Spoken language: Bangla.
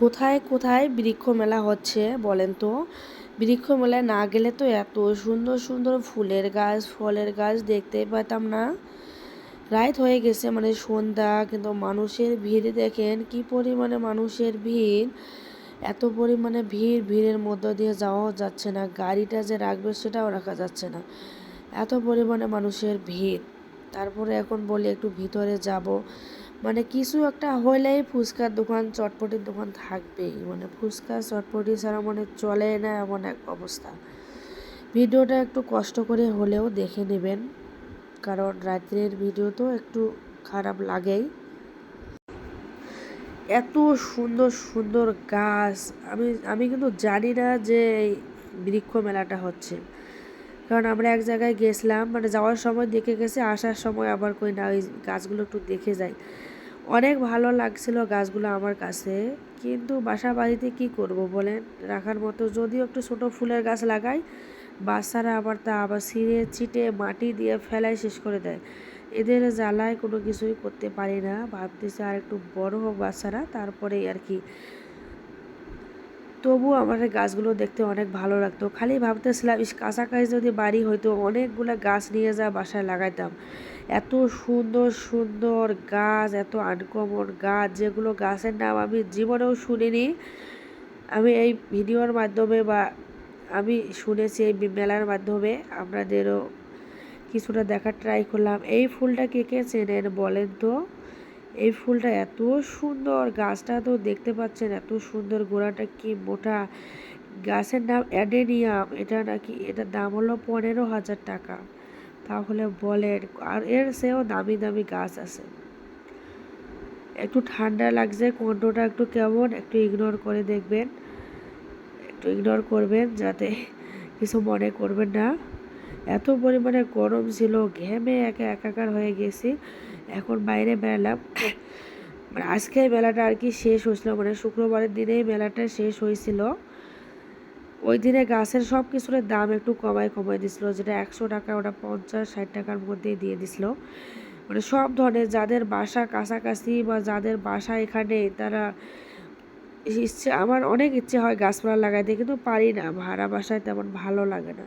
কোথায় কোথায় বৃক্ষ মেলা হচ্ছে বলেন তো? বৃক্ষ মেলায় না গেলে তো এত সুন্দর সুন্দর ফুলের গাছ, ফলের গাছ দেখতেই পেতাম না। রাইত হয়ে গেছে মানে সন্ধ্যা, কিন্তু মানুষের ভিড় দেখেন কি পরিমাণে মানুষের ভিড়। এত পরিমাণে ভিড়, ভিড়ের মধ্য দিয়ে যাওয়াও যাচ্ছে না, গাড়িটা যে রাখবে সেটাও রাখা যাচ্ছে না। এত পরিমাণে মানুষের ভিড়। তারপরে এখন বলি একটু ভিতরে যাব। মানে কিছু একটা হলেই ফুচকার দোকান, চটপটির দোকান থাকবেই। মানে ফুচকা, চটপটি ছাড়া মানে চলে না এমন এক অবস্থা। ভিডিওটা একটু কষ্ট করে হলেও দেখে নেবেন, কারণ রাত্রের ভিডিও তো একটু খারাপ লাগেই। এত সুন্দর সুন্দর গাছ, আমি আমি কিন্তু জানি না যে বৃক্ষ মেলাটা হচ্ছে। কারণ আমরা এক জায়গায় গেছিলাম মানে যাওয়ার সময় দেখে গেছে, আসার সময় আবার কই না, ওই গাছগুলো একটু দেখে যাই। অনেক ভালো লাগছিল গাছগুলো আমার কাছে, কিন্তু বাসা বাড়িতে কী করব বলেন? রাখার মতো যদিও একটু ছোট ফুলের গাছ লাগাই, বাচ্চারা আবার তা আবার ছিঁড়ে চিটে মাটি দিয়ে ফেলায় শেষ করে দেয়। এদের জ্বালায় কোনো কিছুই করতে পারি না, ভাবতেছে আর একটু বড় হোক বাচ্চারা তারপরে আর কি। তবু আমার গাছগুলো দেখতে অনেক ভালো লাগতো। খালি ভাবতেছিলাম, ইস, কাছাকাছি যদি বাড়ি হয়তো অনেকগুলো গাছ নিয়ে যা বাসায় লাগাইতাম। এত সুন্দর সুন্দর গাছ, এত আনকমন গাছ, যেগুলো গাছের নাম আমি জীবনেও শুনিনি। আমি এই ভিডিওর মাধ্যমে বা আমি শুনেছি এই মেলার মাধ্যমে, আপনাদেরও কিছুটা দেখার ট্রাই করলাম। এই ফুলটা কে কে চেনেন বলেন তো? এই ফুলটা এত সুন্দর, গাছটা তো দেখতে পাচ্ছেন এত সুন্দর, গোড়াটা কি মোটা, গাছের নাম অ্যাডেনিয়াম, এটা নাকি, এটার দাম হলো পনেরো হাজার টাকা। তাহলে বলেন, আর এর সেও দামি দামি গাছ আছে। একটু ঠান্ডা লাগছে, কণ্ঠটা একটু কেমন, একটু ইগনোর করে দেখবেন, একটু ইগনোর করবেন, যাতে কিছু মনে করবেন না। এত পরিমাণে গরম ছিল, ঘেমে একে একাকার হয়ে গেছি। এখন বাইরে বেড়ালাম। মানে আজকে মেলাটা আর কি শেষ হয়েছিল মানে শুক্রবারের দিনেই মেলাটা শেষ হয়েছিল। ওই দিনে গাছের সব কিছুর দাম একটু কমায় কমায় দিছিল, যেটা একশো টাকা, ওটা পঞ্চাশ, ষাট টাকার মধ্যেই দিয়ে দিছিল। মানে সব ধরনের যাদের বাসা কাছাকাছি বা যাদের বাসা এখানে, তারা ইচ্ছে, আমার অনেক ইচ্ছে হয় গাছপালা লাগাইতে কিন্তু পারি না। ভাড়া বাসায় তেমন ভালো লাগে না।